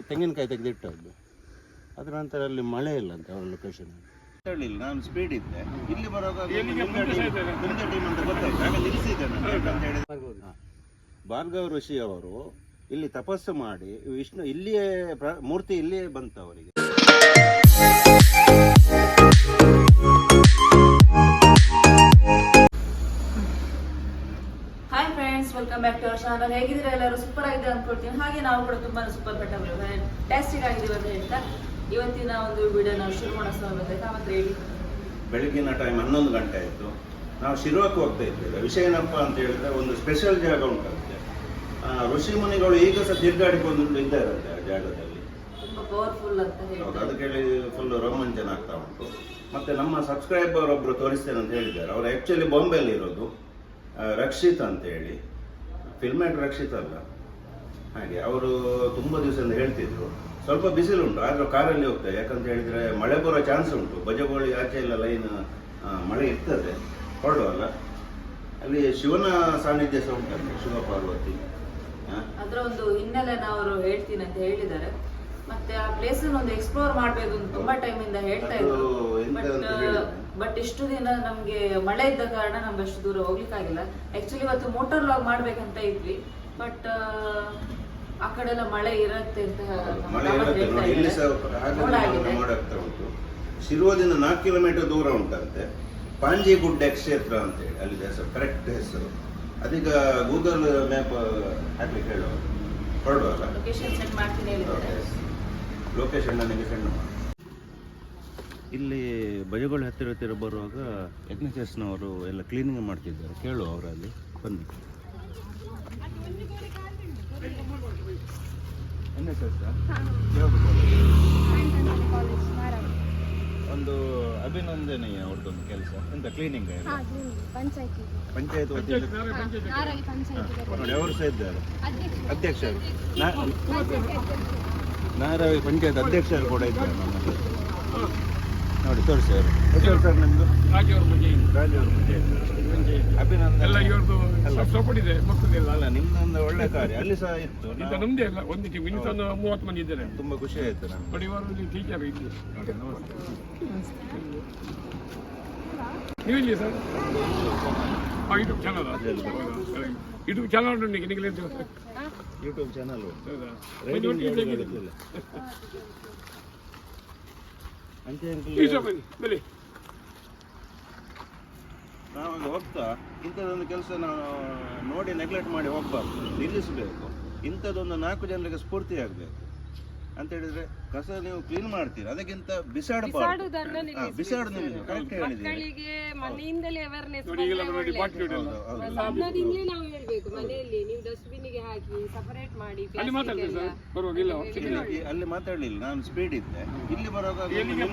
ತೆಂಗಿನಕಾಯಿ ತೆಗೆದಿಟ್ಟದ್ದು. ಅದರ ನಂತರ ಅಲ್ಲಿ ಮಳೆ ಇಲ್ಲ ಅಂತ ಅವರ ಲೊಕೇಶನ್ ಹೇಳಿಲ್ಲ ನಾನು ಸ್ಪೀಡ್ ಇದ್ದೆ. ಇಲ್ಲಿ ಬರುವಾಗ ಟೀಮ್ ಅಂತ ಗೊತ್ತಾಯ್ತು. ಆಗ ನಿಲ್ಲಿಸಿದ್ದೆ ನಾನು ಯಾಕಂತ ಹೇಳಿದ್ರೆ ಹಾ. ಭಾರ್ಗವ ಋಷಿ ಅವರು ಇಲ್ಲಿ ತಪಸ್ಸು ಮಾಡಿ ವಿಷ್ಣು ಇಲ್ಲಿಯೇ ಪ್ರ- ಮೂರ್ತಿ ಇಲ್ಲಿಯೇ ಬಂತು ಅವರಿಗೆ friends welcome back to our channel ಹೇಗಿದ್ದೀರಾ ಎಲ್ಲರೂ? ಸೂಪರ್ ಆಗಿದೆ ಅನ್ಕೊಳ್ತೀನಿ. ಹಾಗೆ ನಾವು ಕೂಡ ತುಂಬಾ ಸೂಪರ್ ಬೆಟ್ಟ ಟ್ಯಾಸ್ಟಿಕ್ ಆಗಿದೆ ಅಂತ ಹೇಳ್ತಾ ಇವತ್ತಿನ ಒಂದು ವಿಡಿಯೋ ನಾವು ಶುರು ಮಾಡೋ ಸಮಯ ಮತ್ತೆ ಹೇಳಿ. ಬೆಳಗಿನ ಟೈಮ್ ಹನ್ನೊಂದು ಗಂಟೆ ಆಯಿತು. ನಾವು ಶಿರ್ವಕ್ಕೆ ಹೋಗ್ತಾ ಇದ್ದೇವೆ. ವಿಷಯ ಏನಪ್ಪ ಅಂತ ಹೇಳಿದ್ರೆ ಒಂದು ಸ್ಪೆಷಲ್ ಜಾಗ ಉಂಟಂತೆ. ಋಷಿ ಮುನಿಗಳು ಈಗ ಸಹ ತಿರ್ಗಾಡಿಕೊಂಡು ಇದ್ದಾರಂತೆ ಆ ಜಾಗದಲ್ಲಿ. ಪವರ್ಫುಲ್ ಅಂತ ಹೌದು ಹೇಳ್ತಾರೆ ಅದು ಕೇಳಿ ಫುಲ್ ರೋಮಾಂಚನ ಆಗ್ತಾ ಉಂಟು. ಮತ್ತೆ ನಮ್ಮ ಸಬ್ಸ್ಕ್ರೈಬರ್ ಒಬ್ರು ತೋರಿಸ್ತೇನೆ ಅಂತ ಹೇಳಿದ್ದಾರೆ. ಅವರು ಆ್ಯಕ್ಚುಲಿ ಬಾಂಬೆಯಲ್ಲಿ ಇರೋದು. ರಕ್ಷಿತ್ ಅಂತ ಹೇಳಿ ಆ್ಯಂಡ್ ರಕ್ಷಿತ ಅಲ್ಲ. ಹಾಗೆ ಅವರು ತುಂಬ ದಿವಸದಿಂದ ಹೇಳ್ತಿದ್ರು. ಸ್ವಲ್ಪ ಬಿಸಿಲು ಉಂಟು ಆದರೂ ಕಾರಲ್ಲಿ ಹೋಗ್ತಾರೆ. ಯಾಕಂತ ಹೇಳಿದ್ರೆ ಮಳೆ ಬರೋ ಚಾನ್ಸ್ ಉಂಟು. ಬಜಗೋಳಿ ಆಚೆ ಇಲ್ಲ ಲೈನ್ ಮಳೆ ಇರ್ತದೆ. ಹೊರಡುವಲ್ಲ. ಅಲ್ಲಿ ಶಿವನ ಸಾನ್ನಿಧ್ಯ ಸಹ ಉಂಟಂತೆ ಶಿವ ಪಾರ್ವತಿ. ಅದರ ಒಂದು ಹಿನ್ನೆಲೆನ ಅವರು ಹೇಳ್ತೀನಿ ಅಂತ ಹೇಳಿದ್ದಾರೆ. ಮತ್ತೆ ಆ ಪ್ಲೇಸನ್ನು ಒಂದು ಎಕ್ಸ್ಪ್ಲೋರ್ ಮಾಡಬೇಕು ಅಂತ ತುಂಬಾ ಟೈಮ್ ಇಂದ ಹೇಳ್ತಾ ಇದ್ರು. ಬಟ್ ಇಷ್ಟು ದಿನ ನಮ್ಗೆ ಮಳೆ ಇದ್ದ ಕಾರಣ ನಮ್ಗೆ ಅಷ್ಟು ದೂರ ಹೋಗ್ಲಿಕ್ಕಾಗಿಲ್ಲ. ಆಕ್ಚುಲಿ ಇವತ್ತು ಮೋಟರ್ ಲಾಗ್ ಮಾಡ್ಬೇಕಂತ ಇದ್ವಿ. ಬಟ್ ಆ ಕಡೆ ಎಲ್ಲ ಮಳೆ ಇರತ್ತೆ ಅಂತ ಶಿರುವದಿಂದ ನಾಲ್ಕು ಕಿಲೋಮೀಟರ್ ದೂರ ಉಂಟಂತೆ. ಪಾಂಜಿ ಗುಡ್ಡ ಕ್ಷೇತ್ರ ಅಂತ ಹೇಳಿ ಅಲ್ಲಿ ಹೆಸರು ಕರೆಕ್ಟ್ ಹೆಸರು. ಅದೀಗ ಗೂಗಲ್ ಮ್ಯಾಪ್ ಹಾಕ್ಲಿಕ್ಕೆ ಹೇಳುವ ಹೊರಡುವಲ್ಲ ಲೊಕೇಶನ್ ಸೆಂಡ್ ಮಾಡ್ತೀನಿ ಹೇಳಿದ್ದಾರೆ. ಲೊಕೇಶನ್ ನನಗೆ ಸೆಂಡ್ ಮಾಡಿ. ಇಲ್ಲಿ ಬಜಗೋಳ ಹತ್ತಿರ ಹತ್ತಿರ ಬರುವಾಗ ಎನ್ ಎಲ್ಲ ಕ್ಲೀನಿಂಗ್ ಮಾಡ್ತಿದ್ದಾರೆ. ಕೇಳು ಅವರಲ್ಲಿ ಬನ್ನಿ. ಎನ್ ಎಸ್ ಎಸ್ ಒಂದು ಅಭಿನಂದನೆಯ ಅವ್ರದ್ದೊಂದು ಕೆಲಸ. ಎಂತ ಕ್ಲೀನಿಂಗ್ ಪಂಚಾಯತ್. ಪಂಚಾಯತ್ ವತಿಯಿಂದ? ಅವರು ಸಹ ಇದ್ದಾರೆ. ಅಧ್ಯಕ್ಷರು. ನಾರಾವಿ ಪಂಚಾಯತ್ ಅಧ್ಯಕ್ಷರು ಕೂಡ ಇದ್ದಾರೆ ನಮ್ಮಲ್ಲಿ ನೋಡಿ ತೋರಿಸಿ ಅವರು. ಹೆಸರು ಸರ್ ನಿಮ್ಮದು ಬಗ್ಗೆ ಅಭಿನಂದನೆ. ಎಲ್ಲ ಇವ್ರದ್ದು ಅಲ್ಲ. ಸಪೋರ್ಟ್ ಇದೆ ಮಕ್ಕಳೆಲ್ಲ ಅಲ್ಲ ಒಳ್ಳೆ ಕಾರ್ಯ. ಅಲ್ಲಿ ಸಹ ಇತ್ತು. ಅಲ್ಲ. ಒಂದು ಟೀಮ್ ಇನ್ನೊಂದು ಮೂವತ್ತು ಮಂದಿ ಇದ್ದಾರೆ. ತುಂಬಾ ಖುಷಿ ಆಯ್ತು ನೋಡಿ ಇವರು ಟೀಚರ್ ಇಲ್ಲಿ ನೀವು ಇಲ್ಲಿ sir? YouTube channel YouTube channel ಉಂಟು ನಿಮಗೆ? ಯೂಟ್ಯೂಬ್ ಚಾನಲ್ ಹೌದಾ? ರೇಡಿಯೋ ಒಂದು ಒಟ್ಟಿಗೆ ತೆಗೀರಿ. ಗೊತ್ತಿಲ್ಲ ಅಂಚೆ ಈ ಅಂಕಲ್ ಸ್ವಲ್ಪ ಬನ್ನಿ, ಬನ್ನಿ ನಾವಾಗ ಹೋಗ್ತಾ ಇಂಥದ್ದೊಂದು ಕೆಲಸ ನಾವು ನೋಡಿ ನೆಗ್ಲೆಕ್ಟ್ ಮಾಡಿ ಹೋಗ್ಬಾರ್ದು ನಿಲ್ಲಿಸಬೇಕು. ಇಂಥದ್ದೊಂದು ನಾಲ್ಕು ಜನರಿಗೆ ಸ್ಫೂರ್ತಿ ಆಗಬೇಕು ಅಂತ ಹೇಳಿದ್ರೆ ಕಸ ನೀವು ಕ್ಲೀನ್ ಮಾಡ್ತೀರಾ? ಅದಕ್ಕಿಂತ ಬಿಸಾಡಬಾರ್ದು. ಬಿಸಾಡು ನೀವು ಕರೆಕ್ಟ್ ಹೇಳಿದ್ದೀರಿ. ಮಕ್ಕಳಿಗೆ ಮನೆಯಿಂದಲೇ ಅವೇರ್ನೆಸ್ ನೋಡಿ ಈಗೆಲ್ಲ ನೋಡಿ ಬಾಟ್ಲಿ ನೋಡಿ ಎಲ್ಲ. ಹೌದು, ಹೌದು. ಸಣ್ಣದಿಂದಲೇ ನಾವು ಹೇಳ್ಬೇಕು ಮನೆಯಲ್ಲಿ ನೀವು ಡಸ್ಟ್ಬಿನ್ಗೆ ಹಾಕಿ ಸಪರೇಟ್ ಮಾಡಿ ಅಲ್ಲಿ ಮಾತಾಡ್ತೀವಿ ಸರ್? ಪರವಾಗಿಲ್ಲ ಇಲ್ಲಿ- ಅಲ್ಲಿ ಮಾತಾಡಲಿಲ್ಲ ನಾನು ಸ್ಪೀಡ್ ಇದ್ದೆ. ಇಲ್ಲಿ ಬರುವಾಗ ಇದ್ದೇನೆ.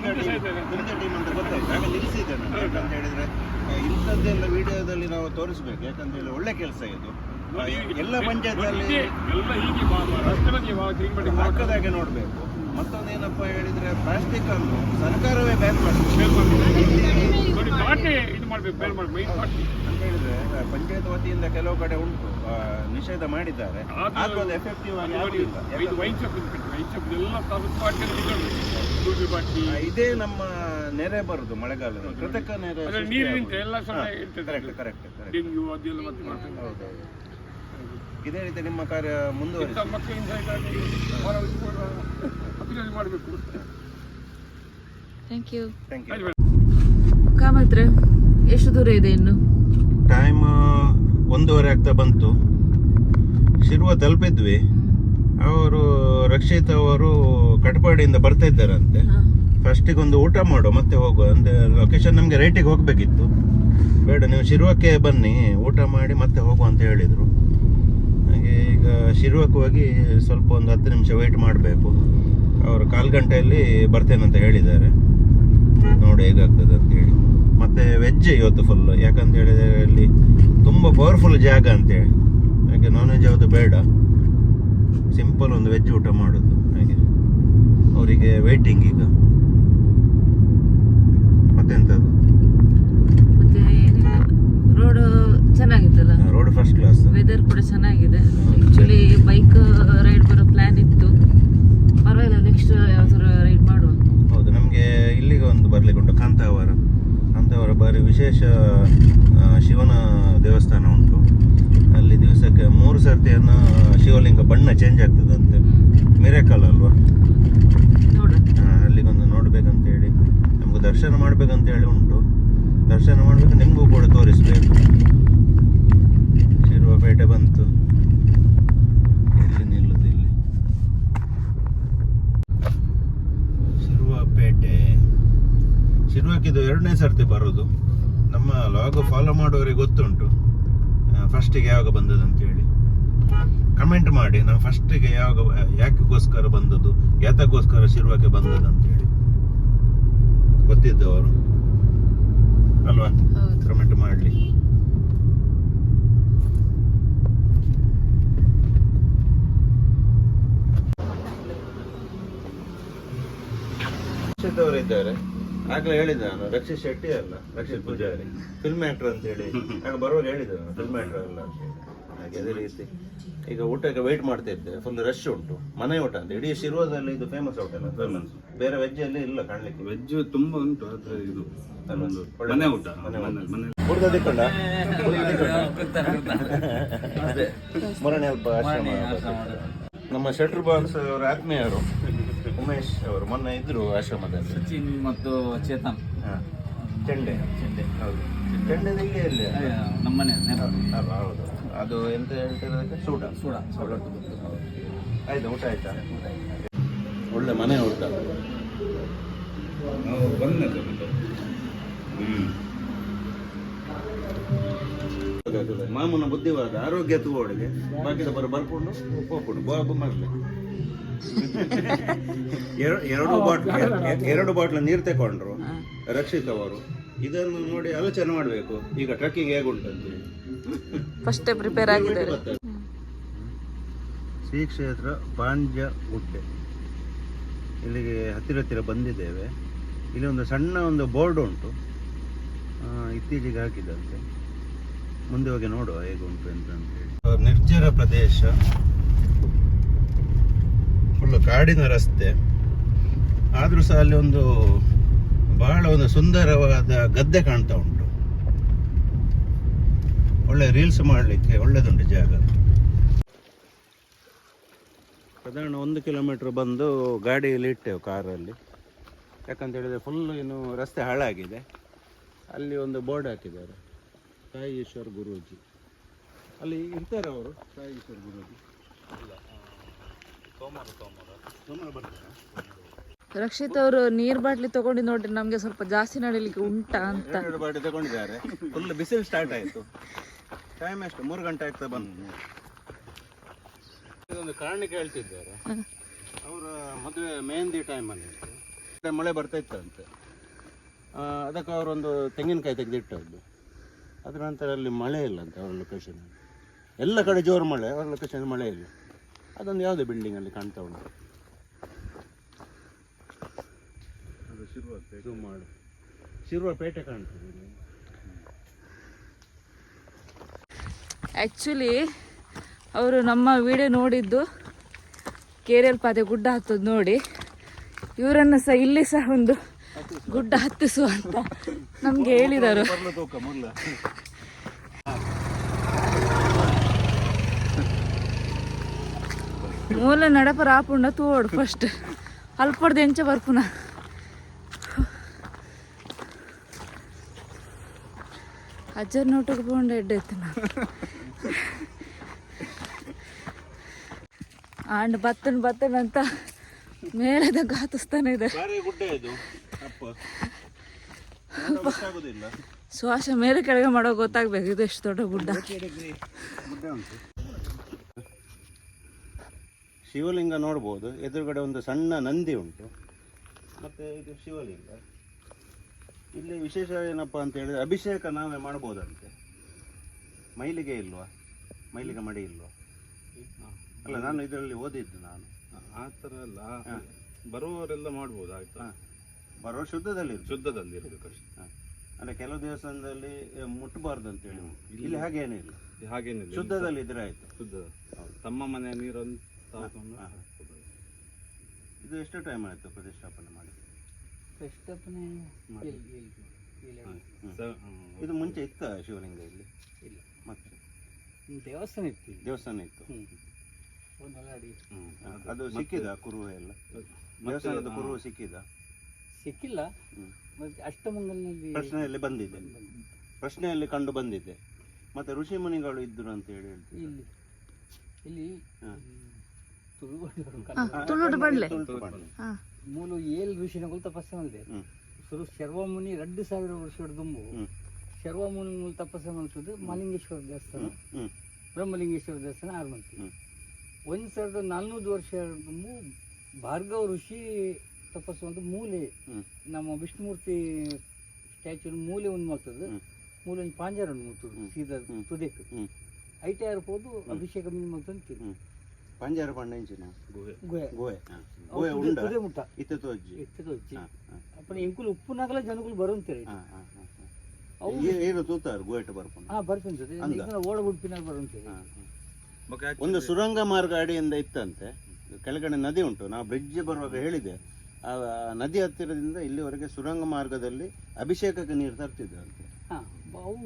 ಟೀಮ್ ಅಂತ ಗೊತ್ತಾಯ್ತು. ಆಗ ನಿಲ್ಲಿಸಿದ್ದೆ ನಾನು. ಯಾಕಂತ ಹೇಳಿದ್ರೆ ಆ, ಇಂಥದ್ದೆಲ್ಲ ವಿಡಿಯೋದಲ್ಲಿ ನಾವು ತೋರಿಸ್ಬೇಕು. ಯಾಕಂತ ಹೇಳಿ ಒಳ್ಳೆ ಕೆಲಸ ಇದು. ಎಲ್ಲ ಪಂಚಾಯತಲ್ಲಿ ಎಲ್ಲ ಹೀಗೆ ಹಾಕದಾಗೆ ನೋಡಬೇಕು. ಮತ್ತೊಂದೇನಪ್ಪ ಹೇಳಿದ್ರೆ ಪ್ಲಾಸ್ಟಿಕ್ ಅನ್ನು ಸರ್ಕಾರವೇ ಬ್ಯಾನ್ ಅಂತ ಹೇಳಿದ್ರೆ ಪಂಚಾಯತ್ ವತಿಯಿಂದ ಕೆಲವು ಕಡೆ ಉಂಟು. ನಿಷೇಧ ಮಾಡಿದ್ದಾರೆ. ಆದ್ರೂ- ಆದ್ರೂ ಅದು ಎಫೆಕ್ಟಿವ್ ಆಗಿ ಇದು ಆ, ನಮ್ಮ ನೆರೆ ಬರುದು ಮಳೆಗಾಲದ ಕೃತಕ ನೆರೆ ಅದ್ರ ಸೃಷ್ಟಿ ನೀರು ಆಗುದು. ನಿಂತು ಎಲ್ಲ ಇರ್ತದೆ. ಡೆಂಗ್ಯೂ ಅದೆಲ್ಲ ಮತ್ತೆ ಮಾಡ್ತಾರೆ. ಹೌದೌದು. ಇದೇ ರೀತಿ ನಿಮ್ಮ ಕಾರ್ಯ ಮುಂದುವರೆ ಮುಂದುವರಿಸಿ ಮಕ್ಕಳಿಂದ ಇದಾಗಿ ಹೊರ ಇಟ್ಕೊಂಡು ಅಭಿವೃದ್ಧಿ ಮಾಡಬೇಕು. ಥ್ಯಾಂಕ್ ಯು ಥ್ಯಾಂಕ್ ಯು ಕಾಮತ್ರ ಎಷ್ಟು ದೂರ ಇದೆ ಇನ್ನು? ಟೈಮ್ ಒಂದೂವರೆ ಆಗ್ತಾ ಬಂತು. ಶಿರುವ ತಲುಪಿದ್ವಿ. ಅವರು ರಕ್ಷಿತ್ ಅವರು ಕಟಪಾಡಿಯಿಂದ ಬರ್ತಾ ಇದ್ದಾರಂತೆ. ಫಸ್ಟಿಗೆ ಒಂದು ಊಟ ಮಾಡುವ ಮತ್ತೆ ಹೋಗುವ. ಅಂದರೆ ಲೊಕೇಶನ್ ನಮಗೆ ರೈಟಿಗೆ ಹೋಗಬೇಕಿತ್ತು. ಬೇಡ ನೀವು ಶಿರುವಕ್ಕೆ ಬನ್ನಿ ಊಟ ಮಾಡಿ ಮತ್ತೆ ಹೋಗುವ ಅಂತ ಹೇಳಿದರು. ಹಾಗೆ ಈಗ ಶಿರ್ವಕ್ಕೆ ಹೋಗಿ ಸ್ವಲ್ಪ ಒಂದು ಹತ್ತು ನಿಮಿಷ ವೆಯ್ಟ್ ಮಾಡಬೇಕು. ಅವರು ಕಾಲು ಗಂಟೆಯಲ್ಲಿ ಬರ್ತೇನೆ ಅಂತ ಹೇಳಿದ್ದಾರೆ. ನೋಡಿ ಹೇಗಾಗ್ತದೆ ಅಂತ ಹೇಳಿ. ಮತ್ತೆ ವೆಜ್ ಇವತ್ತು ಫುಲ್ ಯಾಕಂತ ಹೇಳಿದರೆ ಅಲ್ಲಿ ತುಂಬ ಪವರ್ಫುಲ್ ಜಾಗ ಅಂತೇಳಿ ಹಾಗೆ ನಾನ್ ವೆಜ್ ಯಾವುದು ಬೇಡ. ಸಿಂಪಲ್ ಒಂದು ವೆಜ್ ಊಟ ಮಾಡೋದು. ಹಾಗೆ. ಅವರಿಗೆ ವೆಯ್ಟಿಂಗ್ ಈಗ. ಮತ್ತೆಂಥದ್ದು ರೋಡ್ ಚೆನ್ನಾಗಿತ್ತಲ್ಲ? ಫಸ್ಟ್ ಕ್ಲಾಸ್ ವೆದರ್ ಕೂಡ ಚೆನ್ನಾಗಿದೆ. ಆ್ಯಕ್ಚುಲಿ ಬೈಕ್ ರೈಡ್ ಬರೋ ಪ್ಲ್ಯಾನ್ ಇತ್ತು. ಪರವಾಗಿಲ್ಲ ನೆಕ್ಸ್ಟ್ ಯಾವ್ದಾರು ರೈಡ್ ಮಾಡುವ. ಹೌದು ನಮಗೆ ಇಲ್ಲಿಗೆ ಒಂದು ಬರಲಿಕ್ಕೆ ಉಂಟು ಕಾಂತಾವರ. ಕಾಂತಾವರ ಬಾರಿ ವಿಶೇಷ ಶಿವನ ದೇವಸ್ಥಾನ ಉಂಟು. ಅಲ್ಲಿ ದಿವಸಕ್ಕೆ ಮೂರು ಸರ್ತಿಯನ್ನು ಶಿವಲಿಂಗ ಬಣ್ಣ ಚೇಂಜ್ ಆಗ್ತದಂತೆ. ಮಿರೇಕಲ್ ಅಲ್ವಾ? ಅಲ್ಲಿಗೊಂದು ನೋಡಬೇಕಂತೇಳಿ. ನಮಗೆ ದರ್ಶನ ಮಾಡಬೇಕಂತೇಳಿ ಉಂಟು. ದರ್ಶನ ಮಾಡಬೇಕು ನಿಮಗೂ ಕೂಡ ತೋರಿಸಬೇಕು. ಶಿರುವಪೇಟೆ ಬಂತು. ಎಲ್ಲಿ ನಿಲ್ಲುದು ಇಲ್ಲಿ? ಶಿರ್ವಾಪೇಟೆ ಶಿರುವಕ್ಕಿದು ಎರಡನೇ ಸರ್ತಿ ಬರೋದು. ನಮ್ಮ ಲಾಗ್ ಫಾಲೋ ಮಾಡೋರಿಗೆ ಗೊತ್ತುಂಟು. ಫಸ್ಟಿಗೆ ಯಾವಾಗ ಬಂದದ್ದು ಅಂತೇಳಿ ಕಮೆಂಟ್ ಮಾಡಿ ನಾವು ಫಸ್ಟಿಗೆ ಯಾವಾಗ ಯಾಕೆಗೋಸ್ಕರ ಬಂದದ್ದು ಯಾತಕ್ಕೋಸ್ಕರ ಶಿರುವಕ್ಕೆ ಬಂದದ್ದು ಅಂತೇಳಿ ಗೊತ್ತಿದ್ದವರು? ಅಲ್ವಾ? ಕಮೆಂಟ್ ಮಾಡಲಿ. ರಕ್ಷಿತ್ ಅವರು ಇದ್ದಾರೆ. ಆಗ್ಲೇ ಹೇಳಿದ್ದೆ ನಾನು ರಕ್ಷಿತ್ ಶೆಟ್ಟಿ ಅಲ್ಲ ರಕ್ಷಿತ್ ಪೂಜಾರಿ. ಫಿಲ್ಮ್ ಆಕ್ಟರ್ ಅಂತ ಹೇಳಿ. ಆಗ ಬರುವಾಗ ಹೇಳಿದ್ದೆ ನಾನು ಫಿಲ್ಮ್ ಆಕ್ಟರ್ ಅಲ್ಲ ಅಂತ ಹೇಳಿ. ಹಾಗೆ ಅದೇ ರೀತಿ. ಈಗ ಊಟಕ್ಕೆ ವೆಯ್ಟ್ ಮಾಡ್ತಾ ಇದ್ದೆ ಫುಲ್ ರಶ್ ಉಂಟು. ಮನೆ ಊಟ ಅಂತ ಇಡೀ ಶಿರ್ವದಲ್ಲಿ ಇದು ಫೇಮಸ್ ಹೋಟೆಲ್ ಫೇಮಸ್ ಬೇರೆ ವೆಜ್ ಅಲ್ಲಿ ಇಲ್ಲ ಕಾಣ್ಲಿಕ್ಕೆ. ವೆಜ್ ತುಂಬಾ ಉಂಟು ಆದ್ರೆ ಇದು. ಮನೆ ಊಟ. ಮನೆ. ಮನೆ ಹುಡುಗ ದಿಕ್ಕೊಂಡ? ನಮ್ಮ ಶೆಟ್ರು ಬಾಕ್ಸ್ ಅವರ ಆತ್ಮೀಯರು. ಉಮೇಶ್ ಅವರು ಮೊನ್ನೆ ಇದ್ರು ಆಶ್ರಮದಲ್ಲಿ. ಸಚಿನ್ ಮತ್ತು ಚೇತನ್. ಚೆಂಡೆ. ಚೆಂಡೆ ಹೌದು. ಚೆಂಡೆದ ಇಲ್ಲಿ. ಎಲ್ಲಿ ನಮ್ಮನೆ ಹೌದು ಅದು ಎಂತ ಹೇಳ್ತಿರೋದಕ್ಕೆ ಸೂಡ ಸೂಡ ಸೂಡ ಆಯ್ತು ಊಟ ಆಯ್ತಾ? ಒಳ್ಳೆ ಮನೆ ಊಟ ನಾವು ಬಂದ ಮಾಮನ ಬುದ್ಧಿವಾದ ಆರೋಗ್ಯ ತಗೋಡಿಗೆ ಬಾಕಿದ ಬರ ಬರ್ಕೊಂಡು ಹೋಗ್ಕೊಂಡು ಬಾಬು ಮರ್ಲಿ ಎರಡು ಬಾಟ್ಲ್ ಎರಡು ಬಾಟ್ಲ್ ನೀರು ತಗೊಂಡ್ರು ರಕ್ಷಿತ್ ಅವರು. ಇದನ್ನು ನೋಡಿ ಆಲೋಚನೆ ಮಾಡಬೇಕು. ಈಗ ಟ್ರಕ್ಕಿಂಗ್ ಹೇಗುಂಟಂತ? ಫಸ್ಟ್ ಪ್ರಿಪೇರ್ ಆಗಿದ್ದಾರೆ. ಶ್ರೀ ಕ್ಷೇತ್ರ ಪಾಂಜ ಗುಡ್ಡೆ. ಇಲ್ಲಿಗೆ ಹತ್ತಿರ ಹತ್ತಿರ ಬಂದಿದ್ದೇವೆ. ಇಲ್ಲಿ ಒಂದು ಸಣ್ಣ ಒಂದು ಬೋರ್ಡ್ ಉಂಟು. ಇತ್ತೀಚೆಗೆ ಹಾಕಿದಂತೆ ಮುಂದೆ ಹೋಗಿ ನೋಡುವ ಹೇಗುಂಟು ಅಂತ ಹೇಳಿ ನಿರ್ಜರ ಪ್ರದೇಶ. ಫುಲ್ಲು ಕಾಡಿನ ರಸ್ತೆ. ಆದರೂ ಸಹ ಅಲ್ಲಿ ಒಂದು ಬಹಳ ಒಂದು ಸುಂದರವಾದ ಗದ್ದೆ ಕಾಣ್ತಾ ಉಂಟು. ಒಳ್ಳೆ ರೀಲ್ಸ್ ಮಾಡಲಿಕ್ಕೆ ಒಳ್ಳೆದುಂಟು ಜಾಗ. ಸಾಧಾರಣ ಒಂದು ಕಿಲೋಮೀಟ್ರ್ ಬಂದು ಗಾಡಿಯಲ್ಲಿ ಇಟ್ಟೆವು ಕಾರಲ್ಲಿ. ಯಾಕಂತ ಹೇಳಿದ್ರೆ ಫುಲ್ ಇನ್ನು ರಸ್ತೆ ಹಾಳಾಗಿದೆ. ಅಲ್ಲಿ ಒಂದು ಬೋರ್ಡ್ ಹಾಕಿದ್ದಾರೆ. ಸಾಯಿ ಈಶ್ವರ್ ಗುರೂಜಿ. ಅಲ್ಲಿ ಇರ್ತಾರೆ ಅವರು ಸಾಯಿ ಈಶ್ವರ್ ಗುರೂಜಿ. ರಕ್ಷಿತ್ ಅವರು ನೀರ್ ಬಾಟ್ಲಿ ತಗೊಂಡು ನೋಡ್ರಿ ನಮ್ಗೆ ಸ್ವಲ್ಪ ಜಾಸ್ತಿ ನಡಿಲಿಕ್ಕೆ ಉಂಟಾ ಅಂತ. ಎರಡು ಬಾಟಿ ತಗೊಂಡಿದ್ದಾರೆ. ಫುಲ್ ಬಿಸಿಲು ಸ್ಟಾರ್ಟ್ ಆಯಿತು. ಟೈಮ್ ಎಷ್ಟು? ಮೂರು ಗಂಟೆ ಆಗ್ತಾ ಬಂದು ಇದೊಂದು ಕಾರಣಕ್ಕೆ ಹೇಳ್ತಿದ್ದಾರೆ. ಅವರ ಮದುವೆ ಮೆಹಂದಿ ಅಲ್ಲಿ ಮಳೆ ಬರ್ತಾ ಇತ್ತಂತೆ. ಅದಕ್ಕೆ ಅವರೊಂದು ತೆಂಗಿನಕಾಯಿ ತೆಗೆದಿಟ್ಟದ್ದು. ಅದರ ನಂತರ ಅಲ್ಲಿ ಮಳೆ ಇಲ್ಲ ಅಂತ ಅವರ ಲೊಕೇಶನ್ ಎಲ್ಲ ಕಡೆ ಜೋರು ಮಳೆ ಅವರ ಲೊಕೇಶನ್ ಮಳೆ ಇಲ್ಲ. ಅದೊಂದು ಯಾವುದೇ ಬಿಲ್ಡಿಂಗಲ್ಲಿ ಕಾಣ್ತಾ ಉಂಟು. ಅದು ಶಿರುವ zoom ಮಾಡು. ಶಿರುವ ಪೇಟೆ ಕಾಣ್ತದೆ ಇಲ್ಲಿ. ಆ್ಯಕ್ಚುಲಿ ಅವರು ನಮ್ಮ ವಿಡಿಯೋ ನೋಡಿದ್ದು ಕೇರಿಯಲ್ ಪಾದೆ ಗುಡ್ಡ ಹತ್ತದ್ ನೋಡಿ. ಇವರನ್ನು ಸಹ ಇಲ್ಲಿ ಸಹ ಒಂದು ಗುಡ್ಡ ಹತ್ತಿಸು ಅಂತ ನಮ್ಗೆ ಹೇಳಿದರು. ಮೂಲ ನಡಪ ರಾಪುಂಡ ತೋಡು ಫಸ್ಟ್ ಅಲ್ಪಡ್ದು ಎಂಚ ಬರ್ಪುನ. ಅಜ್ಜರ್ ನೋಟಕ್ಕೆ ಬೋಂಡ ಎಡ್ಡೈತೆ ನಾ ಆಂಡ್ ಬತ್ತನ್ ಬತ್ತನ್ ಅಂತ ಮೇಲೆದ ಗಾತಿಸ್ತಾನೆ ಇದೆ. ಬಾರಿ ಗುಡ್ಡ ಇದು. ಅಪ್ಪ. ನೋಡ ಗೊತ್ತಾಗುದಿಲ್ಲ ಶ್ವಾಸ ಮೇಲೆ ಕೆಳಗೆ ಮಾಡೋ ಗೊತ್ತಾಗ್ಬೇಕು ಇದು ಎಷ್ಟು ದೊಡ್ಡ ಗುಡ್ಡ. ಗುಡ್ಡ ಉಂಟು. ಶಿವಲಿಂಗ ನೋಡ್ಬೋದು. ಎದುರುಗಡೆ ಒಂದು ಸಣ್ಣ ನಂದಿ ಉಂಟು. ಮತ್ತು ಇದು ಶಿವಲಿಂಗ. ಇಲ್ಲಿ ವಿಶೇಷ ಏನಪ್ಪ ಅಂತ ಹೇಳಿದ್ರೆ ಅಭಿಷೇಕ ನಾವೇ ಮಾಡ್ಬೋದಂತೆ. ಮೈಲಿಗೆ ಇಲ್ವಾ? ಮೈಲಿಗೆ ಮಡಿ ಇಲ್ವಾ? ಅಲ್ಲ ನಾನು ಇದರಲ್ಲಿ ಓದಿದ್ದು ನಾನು. ಆ ಥರ ಅಲ್ಲ. ಬರುವವರೆಲ್ಲ ಮಾಡ್ಬೋದು ಆಯ್ತಾ? ಹಾ. ಬರೋ ಶುದ್ಧದಲ್ಲಿ ಶುದ್ಧದಲ್ಲಿ ಅಂದರೆ ಅಂದ್ರೆ ಕೆಲವು ದೇವಸ್ಥಾನದಲ್ಲಿ ಮುಟ್ಟಬಾರ್ದು ಅಂತೇಳಿ ಇಲ್ಲಿ ಹಾಗೇನಿಲ್ಲ. ಹಾಗೇನಿಲ್ಲ. ಶುದ್ಧದಲ್ಲಿ ಇದ್ರೆ ಆಯಿತು. ಶುದ್ಧ. ತಮ್ಮ ಮನೆಯ ನೀರನ್ನು ಇದು ಎಷ್ಟು ಟೈಮ್ ಆಯಿತು ಪ್ರತಿಷ್ಠಾಪನೆ ಮಾಡಿ? ಇದು ಮುಂಚೆ ಇತ್ತ ಶಿವಲಿಂಗ ಇಲ್ಲಿ? ಇಲ್ಲ. ಮತ್ತೆ? ದೇವಸ್ಥಾನ ಇತ್ತು ದೇವಸ್ಥಾನ ಇತ್ತು. ಅದು ಸಿಕ್ಕಿದ ಕುರುವೆ ಎಲ್ಲ? ದೇವಸ್ಥಾನದ ಕುರುವೆ ಸಿಕ್ಕಿದ? ಸಿಕ್ಕಿಲ್ಲ. ಅಷ್ಟಮಂಗಲ್ನಲ್ಲಿ ಪ್ರಶ್ನೆಯಲ್ಲಿ ಬಂದಿದೆ. ಪ್ರಶ್ನೆಯಲ್ಲಿ ಕಂಡು ಬಂದಿದೆ. ಮತ್ತೆ ಋಷಿ ಮುನಿಗಳು ಇದ್ರು ಅಂತ ಹೇಳಿ ಹೇಳ್ತೀವಿ ಇಲ್ಲಿ. ಇಲ್ಲಿ ತುಳುಡು ಬಂಡ್ಲೆ ತುಳುಟು ಬಂಡ್ಲೆ. ಹಾ ಮೂಲ ತಪಸ್ಸು ಮಾಡಿದೆ ಹ್ಮ್. ಸುರು ಶರ್ವಮುನಿ ಎರಡು ಸಾವಿರ ವರ್ಷದ ದುಂಬು. ಶರ್ವಮುನಿ ಮೂಲ ತಪಸ್ಸು ಮಾಡಿಸೋದು ಮಲಿಂಗೇಶ್ವರ ದೇವಸ್ಥಾನ ಹ್ಮ್ ಬ್ರಹ್ಮಲಿಂಗೇಶ್ವರ ದೇವಸ್ಥಾನ ಆರು ಮಾಡ್ತೀವಿ ಹ್ಮ್. ಒಂದು ಸಾವಿರದ ನಾಲ್ನೂರು ವರ್ಷ ದುಂಬು ಭಾರ್ಗವ ಋಷಿ ತಪಸ್ಸು ಅಂತ ಮೂಲೆ ನಮ್ಮ ವಿಷ್ಣುಮೂರ್ತಿ ಸ್ಟ್ಯಾಚ್ಯೂ ಮೂಲೆ ಒಂದು ಮಾಡ್ತದೆ. ಮೂಲೆ ಒಂದು ಪಾಂಜಾರ ಒಂದು ಮಾಡ್ತದೆ. ಸೀದಾ. ತುದೆಕ್ ಆರ್ ಹೋದು ಅಭಿಷೇಕ ಮೀನು ಮಾಡ್ತಂತೀವಿ ಹ್ಮ್. ಪಂಜರ ಪಂಡ ಇಂಚಿನ ಗುಹೆ. ಗುಹೆ. ಗುಹೆ. ಉಂಡ ಮುಟ್ಟ. ಇತ್ತ ತೋಜ್ಜಿ ಇತ್ತ ತೋಜ್ಜಿ ಅಪ್ಪನ ಇಂಕುಲು ಉಪ್ಪು ನಗಲ ಜನಗಳು ಬರುವಂತೀರಿ ಏನು ತೂತಾರು ಗುಹೆಟ್ ಬರ್ಕೊಂಡು? ಹಾ ಬರ್ತೀನಿ ಓಡ ಉಡುಪಿನಾಗ ಬರುವಂತೀರಿ ಒಂದು ಸುರಂಗ ಮಾರ್ಗ ಅಡಿಯಿಂದ ಇತ್ತಂತೆ. ಕೆಳಗಡೆ ನದಿ ಉಂಟು. ನಾವು ಬ್ರಿಡ್ಜ್ ಬರುವಾಗ ಹೇಳಿದೆ. ಆ ನದಿ ಹತ್ತಿರದಿಂದ ಇಲ್ಲಿವರೆಗೆ ಸುರಂಗ ಮಾರ್ಗದಲ್ಲಿ ಅಭಿಷೇಕಕ್ಕೆ ನೀರು ತರ್ತಿದ್ರು ಅಂತ ಹಾ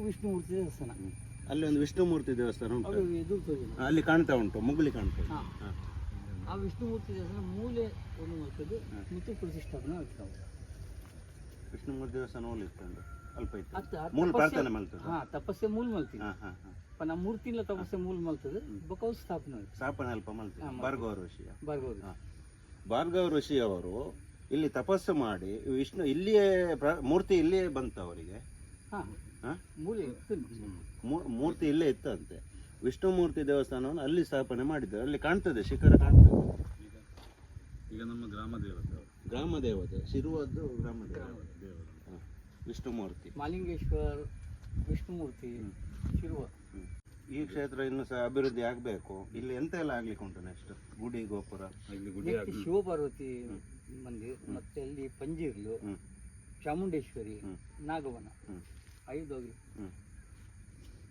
ವಿಷ್ಣುಮೂರ್ತಿ ದೇವಸ್ಥಾನ. ಅಲ್ಲಿ ಒಂದು ವಿಷ್ಣುಮೂರ್ತಿ ದೇವಸ್ಥಾನ ಉಂಟು. ಅದು ಅಲ್ಲಿ ಕಾಣ್ತಾ ಉಂಟು ಮುಗುಲಿ ಕಾಣ್ತಾ ಉಂಟು. ಹಾ. ಹಾ. ಆ ವಿಷ್ಣುಮೂರ್ತಿ ದೇವಸ್ಥಾನ ಮೂಲೆ ಒಂದು ಮಾಡ್ತದೆ ಮತ್ತು ಪ್ರತಿಷ್ಠಾಪನೆ ಆಗ್ತಾವೆ ವಿಷ್ಣುಮೂರ್ತಿ ದೇವಸ್ಥಾನ ಹೋಲಿ ಇತ್ತು ಅಲ್ಪ ಇತ್ತು ಅತ್ತ ಮೂಲ ಪ್ರಾರ್ಥನೆ ಮಾಡ್ತದೆ ಹಾ ತಪಸ್ಸೆ ಮೂಲ ಮಲ್ತಿ ಹಾ ಹಾ ಹಾ. ನಮ್ಮ ಮೂರ್ತಿನ ತಪಸ್ಸೆ ಮೂಲ ಮಲ್ತದೆ ಬಕೌ ಸ್ಥಾಪನೆ ಆಯ್ತು. ಸ್ಥಾಪನೆ ಅಲ್ಪ ಮಲ್ತಿ ಭಾರ್ಗವ ಋಷಿಯ. ಬರ್ಬೋದು ಹಾ. ಭಾರ್ಗವ ಋಷಿಯವರು ಇಲ್ಲಿ ತಪಸ್ಸು ಮಾಡಿ ವಿಷ್ಣು ಇಲ್ಲಿಯೇ ಪ್ರ- ಮೂರ್ತಿ ಇಲ್ಲಿಯೇ ಬಂತು ಅವರಿಗೆ ಹಾ? ಮೂಲೆ ಮೂರ್ತಿ ಇಲ್ಲೇ ಇತ್ತಂತೆ. ವಿಷ್ಣು ಮೂರ್ತಿ ದೇವಸ್ಥಾನವನ್ನು ಅಲ್ಲಿ ಸ್ಥಾಪನೆ ಮಾಡಿದ್ದಾರೆ ಅಲ್ಲಿ ಕಾಣ್ತದೆ ಶಿಖರ ಕಾಣ್ತದೆ. ಈಗ ನಮ್ಮ ಗ್ರಾಮ ದೇವತೆ ಗ್ರಾಮ ದೇವತೆ ಶಿರುವದ್ದು ಗ್ರಾಮ ದೇವತೆ. ಹಾ. ವಿಷ್ಣು ಮೂರ್ತಿ ಮಾಲಿಂಗೇಶ್ವರ ವಿಷ್ಣುಮೂರ್ತಿ ಶಿರುವ. ಈ ಕ್ಷೇತ್ರ ಇನ್ನು ಸಹ ಅಭಿವೃದ್ಧಿ ಆಗಬೇಕು. ಇಲ್ಲಿ ಎಂತ ಎಲ್ಲ ಆಗ್ಲಿಕ್ಕೆ ಉಂಟು ನೆಕ್ಸ್ಟ್ ಗುಡಿ ಗೋಪುರ. ಇಲ್ಲಿ ಗುಡಿ ನೆಕ್ಸ್ಟ್ ಶಿವಪಾರ್ವತಿ ಮಂದಿರ್ ಮತ್ತೆ ಅಲ್ಲಿ ಪಂಜೀರ್ಲು. ಚಾಮುಂಡೇಶ್ವರಿ. ನಾಗವನ. ಹ್ಮ್. ಐದು ಹೋಗಿ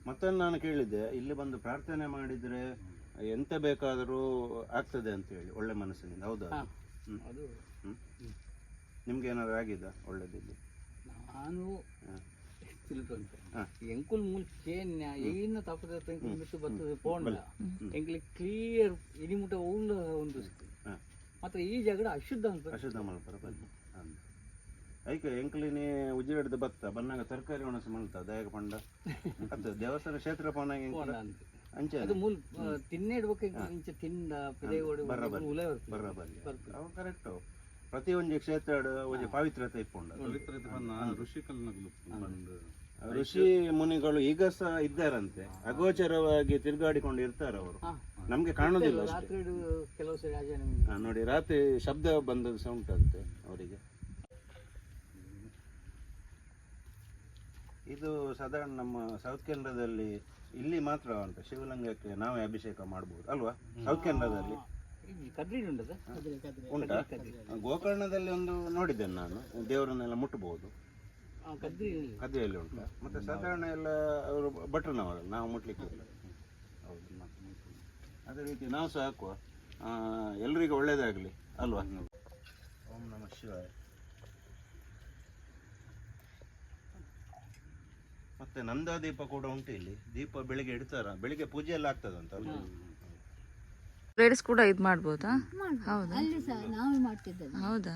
ಮತ್ತೊಂದು ನಾನು ಕೇಳಿದ್ದೆ ಇಲ್ಲಿ ಬಂದು ಪ್ರಾರ್ಥನೆ ಮಾಡಿದ್ರೆ ಎಂತ ಬೇಕಾದರೂ ಆಗ್ತದೆ ಅಂತ ಹೇಳಿ ಒಳ್ಳೆ ಮನಸ್ಸಿನಿಂದ ಹೌದಾ. ಅದು. ನಿಮ್ಗೆ ಏನಾದ್ರು ಆಗಿದ ಒಳ್ಳೇದಿಲ್ಲ ನಾನು. ತಿಳ್ಕೊಂಡೆ. ಎಂಕುಲ್ ಮೂಲಕ್ಕೆ ಏನು ತಪ್ಪದ ಬಿಟ್ಟು ಬರ್ತದೆ ಪೋಂಡ. ಎಂಕ್ಲಿ ಕ್ಲಿಯರ್ ಇಡಿಮುಟ ಉಳ್ಳ ಒಂದು ಹಾ. ಮಾತ್ರ ಈ ಜಗಳ ಅಶುದ್ಧ ಅಂತ. ಅಶುದ್ಧ ಮಾಡ್ತಾರೆ ಬನ್ನಿ ಐಕೆ ಎಂಕ್ಲಿನಿ ಉಜಿರೆಡ್ದು ಬತ್ತ ಬನ್ನಾಗ ತರಕಾರಿ ಒಣಸ ಮಲ್ತ ದಯಗ ಪಂಡ. ಅದು ದೇವಸ್ಥಾನ ಕ್ಷೇತ್ರ ಪೋನಾಗ ಪೋಂಡ ಅಂಚೆ ಅದು ಮೂಲ ತಿನ್ನೆ ಇಡ್ಬೇಕು ಇಂಚ. ಉಲೆ ಬರ್ತದೆ. ಬರ್ರ ಬಲ್ಲಿ ಅವು ಕರೆಕ್ಟ್ ಪ್ರತಿ ಒಂಜಿ ಕ್ಷೇತ್ರ ಒಂಜಿ ಪವಿತ್ರತೆ ಇಪ್ಪುಂಡ ಪವಿತ್ರತೆ ಬಂದ ಋಷಿ ಕಲ್ನಗಲು ಬಂದು ಋಷಿ ಮುನಿಗಳು ಈಗ ಸಹ ಇದ್ದಾರಂತೆ. ಅಗೋಚರವಾಗಿ ತಿರುಗಾಡಿಕೊಂಡು ಇರ್ತಾರೆ ಅವರು. ನಮ್ಗೆ ಕಾಣೋದಿಲ್ಲ ನೋಡಿ ರಾತ್ರಿ ಶಬ್ದ ಬಂದದ್ದು ಸಹ ಉಂಟಂತೆ ಅವರಿಗೆ. ಇದು ಸಾಧಾರಣ ನಮ್ಮ ಸೌತ್ ಕೇಂದ್ರದಲ್ಲಿ ಇಲ್ಲಿ ಮಾತ್ರ ಉಂಟು. ಶಿವಲಿಂಗಕ್ಕೆ ನಾವೇ ಅಭಿಷೇಕ ಮಾಡಬಹುದು ಅಲ್ವಾ? ಸೌತ್ ಕೇಂದ್ರದಲ್ಲಿ ಕದ್ರಿ ಉಂಟದ? ಉಂಟಾ? ಗೋಕರ್ಣದಲ್ಲಿ ಒಂದು ನೋಡಿದ್ದೇನೆ ನಾನು. ದೇವರನ್ನೆಲ್ಲ ಮುಟ್ಟಬಹುದು ಕದ್ರಿ ಕದ್ರಿಯಲ್ಲಿ ಉಂಟು? ಮತ್ತೆ ಸಾಧಾರಣ ಎಲ್ಲ ಅವರು ಭಟ್ರನವರು ನಾವು ಮುಟ್ಲಿಕ್ಕೆ ಇಲ್ಲ. ಅದೇ ರೀತಿ ನಾವು ಸಹ ಹಾಕುವ. ಆ, ಎಲ್ರಿಗೂ ಒಳ್ಳೇದಾಗಲಿ ಅಲ್ವಾ? ಓಂ ನಮಃ ಶಿವಾಯ. ಮತ್ತೆ ನಂದಾ ದೀಪ ಕೂಡ ಉಂಟು ಇಲ್ಲಿ. ದೀಪ ಬೆಳಿಗ್ಗೆ ಇಡ್ತಾರ. ಬೆಳಿಗ್ಗೆ ಪೂಜೆ ಎಲ್ಲ ಆಗ್ತದಂತ ಲೇಡೀಸ್ ಕೂಡ ಇದು ಮಾಡ್ಬೋದಾ? ಹೌದಾ? ಅಲ್ಲಿ ಸಹ ನಾವೇ ಮಾಡ್ತಿದ್ದದ್ದು. ಹೌದಾ?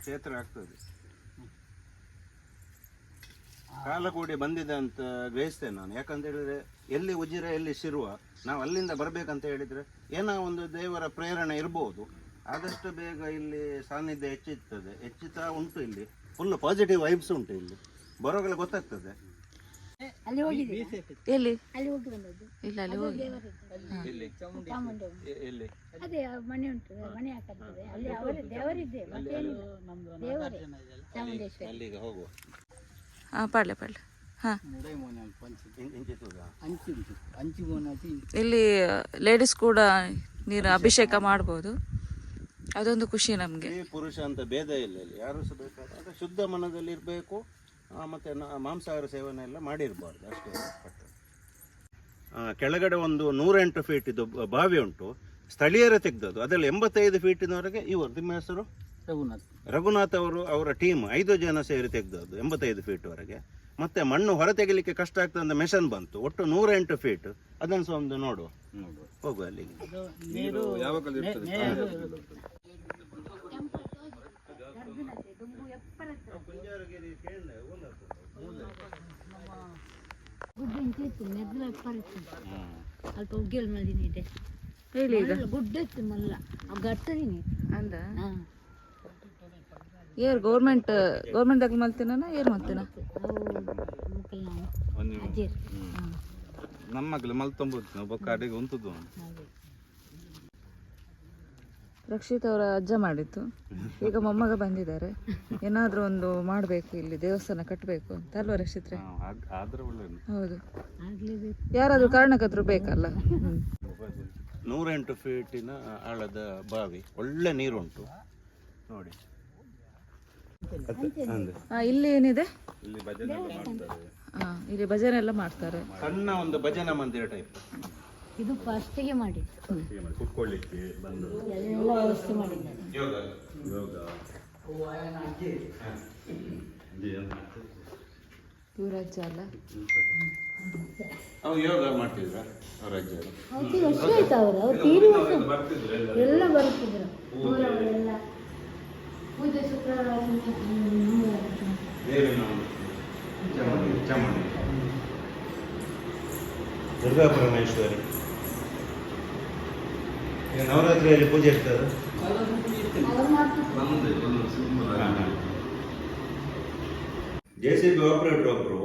ಕ್ಷೇತ್ರ ಆಗ್ತದೆ. ಕಾಲ ಕೂಡಿ ಬಂದಿದೆ ಅಂತ ಗ್ರಹಿಸ್ತೇನೆ ನಾನು. ಯಾಕಂತ ಹೇಳಿದ್ರೆ ಎಲ್ಲಿ ಉಜಿರ ಎಲ್ಲಿ ಶಿರುವ ನಾವು ಅಲ್ಲಿಂದ ಬರ್ಬೇಕಂತ ಹೇಳಿದ್ರೆ ಏನೋ ಒಂದು ದೇವರ ಪ್ರೇರಣೆ ಇರ್ಬೋದು. ಆದಷ್ಟು ಬೇಗ ಇಲ್ಲಿ ಸಾನ್ನಿಧ್ಯ ಹೆಚ್ಚುತ್ತದೆ ಹೆಚ್ಚುತ್ತಾ ಉಂಟು ಇಲ್ಲಿ. ಫುಲ್ ಪಾಸಿಟಿವ್ ವೈಬ್ಸ್ ಉಂಟು ಇಲ್ಲಿ. ಬರೋಗಲ್ಲ ಗೊತ್ತಾಗ್ತದೆ. ಅಲ್ಲಿ ಹೋಗಿದೆ ಎಲ್ಲಿ? ಅಲ್ಲಿ ಹೋಗಿ ಬಂದದ್ದು. ಇಲ್ಲ ಅಲ್ಲಿ ಹೋಗಿ. ಚಾಮುಂಡಿ ಅದೇ ಆ ಮನೆ ಉಂಟು ಮನೆ ಹಾಕಿರ್ತದೆ ಅಲ್ಲಿ ಅವರ ದೇವರಿದ್ದೆ ಮತ್ತೇನಿಲ್ಲ. ದೇವರೇ. ಚಾಮುಂಡೇಶ್ವರಿ. ಅಲ್ಲಿಗ ಹೋಗುವ. ಹಾಂ ಪಡ್ಲೆ ಹಾಂ. ಇನ್- ಇಲ್ಲಿ ಲೇಡೀಸ್ ಕೂಡ ನೀರು ಅಭಿಷೇಕ ಮಾಡ್ಬೋದು. ಅದೊಂದು ಖುಷಿ ನಮಗೆ. ಸ್ತ್ರೀ ಪುರುಷ ಅಂತ ಭೇದ ಇಲ್ಲ ಇಲ್ಲಿ. ಯಾರು ಸಹ ಬೇಕಾದ ಅದು ಶುದ್ಧ ಮನದಲ್ಲಿ ಇರಬೇಕು. ಮತ್ತೆ ನ- ಮಾಂಸಾಹಾರ ಸೇವನೆ ಎಲ್ಲ ಮಾಡಿರಬಾರ್ದು ಅಷ್ಟೇ ಪಟ್ಟು. ಆ, ಕೆಳಗಡೆ ಒಂದು ನೂರೆಂಟು ಫೀಟ್ ಇದು ಬ- ಬಾವಿ ಉಂಟು. ಸ್ಥಳೀಯರೇ ತೆಗೆದದ್ದು. ಅದರಲ್ಲಿ ಎಂಬತ್ತೈದು ಫೀಟಿನವರೆಗೆ ಇವರು ನಿಮ್ಮ ಹೆಸರು? ರಘುನಾಥ್. ರಘುನಾಥ್ ಅವರು ಅವರ ಟೀಮ್ ಐದು ಜನ ಸೇರಿ ತೆಗೆದದ್ದು ಎಂಬತ್ತೈದು ಫೀಟ್ವರೆಗೆ ಮತ್ತೆ ಮಣ್ಣು ಹೊರ ತೆಗಿಲಿಕ್ಕೆ ಕಷ್ಟ ಆಗ್ತದೆ ಅಂತ ಮೆಷನ್ ಬಂತು. ಒಟ್ಟು ನೂರ ಎಂಟು ಫೀಟ್ ಅದನ್ನು ಸಹ ಒಂದು ನೋಡುವ. ಹೋಗುವ ಅಲ್ಲಿಗೆ. ನೀರು ಯಾವಾಗಲೂ ಇರ್ತದೆ ಗುಡ್ಡ ಇಂತಿತ್ತು ಎಪ್ಪರ್ ಇತ್ತು ಅಲ್ಪ ಉಗ್ಗೆಲ್ ಮಲ್ಲಿನ ಇದೆ ಹೇಳಿ ಗುಡ್ಡ ಇತ್ತು ಮಲ್ಲ ಗಟ್ಟದಿನಿ ಅಂದ ಏರ್ ಗೌರ್ಮೆಂಟ್ ಗೌರ್ಮೆಂಟ್ ದಾಖಲೆ ಮಾಡ್ತೀನ ಏರ್ ಮಾಡ್ತೀನ ನಮ್ಮ ಮಗ್ಳು ನಮ್ಮಗ್ಲಿ ಒಬ್ಬ ಕಾಡಿಗೆ ಉಂತದ್ದು ರಕ್ಷಿತ್ ಅವರ ಅಜ್ಜ ಮಾಡಿತ್ತು ಈಗ ಮೊಮ್ಮಗ ಬಂದಿದ್ದಾರೆ. ಏನಾದ್ರೂ ಒಂದು ಮಾಡಬೇಕು ಇಲ್ಲಿ ದೇವಸ್ಥಾನ ಕಟ್ಟಬೇಕು ಅಂತ ಅಲ್ವಾ ರಕ್ಷಿತ್ರೆ? ಹೌದು. ಯಾರಾದ್ರೂ ಕಾರಣಕ್ಕಾದ್ರೂ ಬೇಕಲ್ಲ. ನೂರೆಂಟು ಫೀಟಿನ ಆಳದ ಬಾವಿ. ಒಳ್ಳೆ ನೀರುಂಟು. ನೋಡಿ. ಆ, ಇಲ್ಲಿ ಏನಿದೆ? ಇಲ್ಲಿ ಭಜನೆ ಎಲ್ಲ ಮಾಡ್ತಾರೆ. ಆ, ಇಲ್ಲಿ ಭಜನೆ ಎಲ್ಲ ಮಾಡ್ತಾರೆ. ಸಣ್ಣ ಒಂದು ಭಜನಾ ಮಂದಿರ ಟೈಪ್ ಇದು ಫಸ್ಟಿಗೆ ಮಾಡಿ ಕುತ್ಕೊಳ್ಳಿಕ್ಕೆ ಬಂದು. ಎಲ್ಲ ವ್ಯವಸ್ಥೆ ಮಾಡಿದ್ದಾರೆ. ಯೋಗ. ಯೋಗ. ಅಲ್ಲ ಮಾಡ್ತಿದ್ರ ವರ್ಷ ಆಯ್ತು ಅವರು. ಅವ್ರು ತೀರಿ ವರ್ಷ ಎಲ್ಲ ಪೂಜೆ ಶುಕ್ರವಾರ ದುರ್ಗಾ ಪರಮೇಶ್ವರಿ ಈಗ ನವರಾತ್ರಿಯಲ್ಲಿ ಪೂಜೆ ಇರ್ತದೆ ಜೆ ಸಿ ಬಿ ಆಪರೇಟರ್ ಒಬ್ರು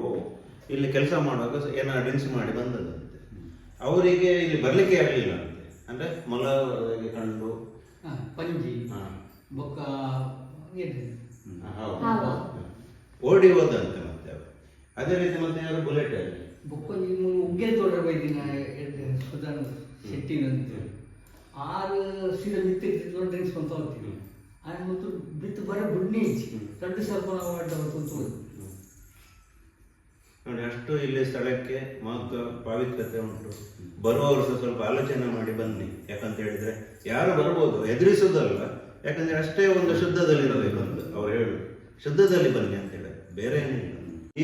ಇಲ್ಲಿ ಕೆಲಸ ಮಾಡುವಾಗ ಏನೋ ಡ್ರಿಂಕ್ಸ್ ಮಾಡಿ ಬಂದದಂತೆ ಅವರಿಗೆ ಇಲ್ಲಿ ಬರ್ಲಿಕ್ಕೆ ಆಗಲಿಲ್ಲ ಅಂತೆ. ಅಂದ್ರೆ ಮೊಲ ಕಂಡು. ಪಂಜಿ ಹಾ. ಬೊಕ್ಕ. ಓಡಿ ಹೋದಂತೆ ಮತ್ತೆ ಅವರು. ಅದೇ ರೀತಿ ಮತ್ತೆ ಯಾರು ಬುಲೆಟ್ ಅಲ್ಲಿ? ಬೊಕ್ಕ ನೀವು ಉಗ್ಗೆ ತೋಡ ಬೈದಿನ ಸುಧಾನ ಶೆಟ್ಟಿನಂತ. ಆರು ಸೀರೆ ಬಿತ್ತಿದ್ದು ಡ್ರಿಂಕ್ಸ್ ಬಂತ ಹೋಗ್ತೀವಿ ಮತ್ತು ಬಿತ್ತು ಬರೋ ಬುಡ್ನಿ ದೊಡ್ಡ ಸ್ವಲ್ಪ ಬಂತು ನೋಡಿ, ಅಷ್ಟು ಇಲ್ಲಿ ಸ್ಥಳಕ್ಕೆ ಮಹತ್ವ, ಪಾವಿತ್ರ್ಯತೆ ಉಂಟು. ಬರುವವರು ಸಹ ಸ್ವಲ್ಪ ಆಲೋಚನೆ ಮಾಡಿ ಬನ್ನಿ, ಯಾಕಂತ ಹೇಳಿದ್ರೆ. ಯಾರು ಬರ್ಬೋದು ಎದುರಿಸೋದಲ್ಲ ಯಾಕಂದ್ರೆ ಅಷ್ಟೇ ಒಂದು ಶುದ್ಧದಲ್ಲಿ ಇರಬೇಕು ಅಂತ ಅವ್ರು ಹೇಳು ಶುದ್ಧದಲ್ಲಿ ಬನ್ನಿ ಅಂತ ಹೇಳಿ. ಬೇರೆ ಏನಿಲ್ಲ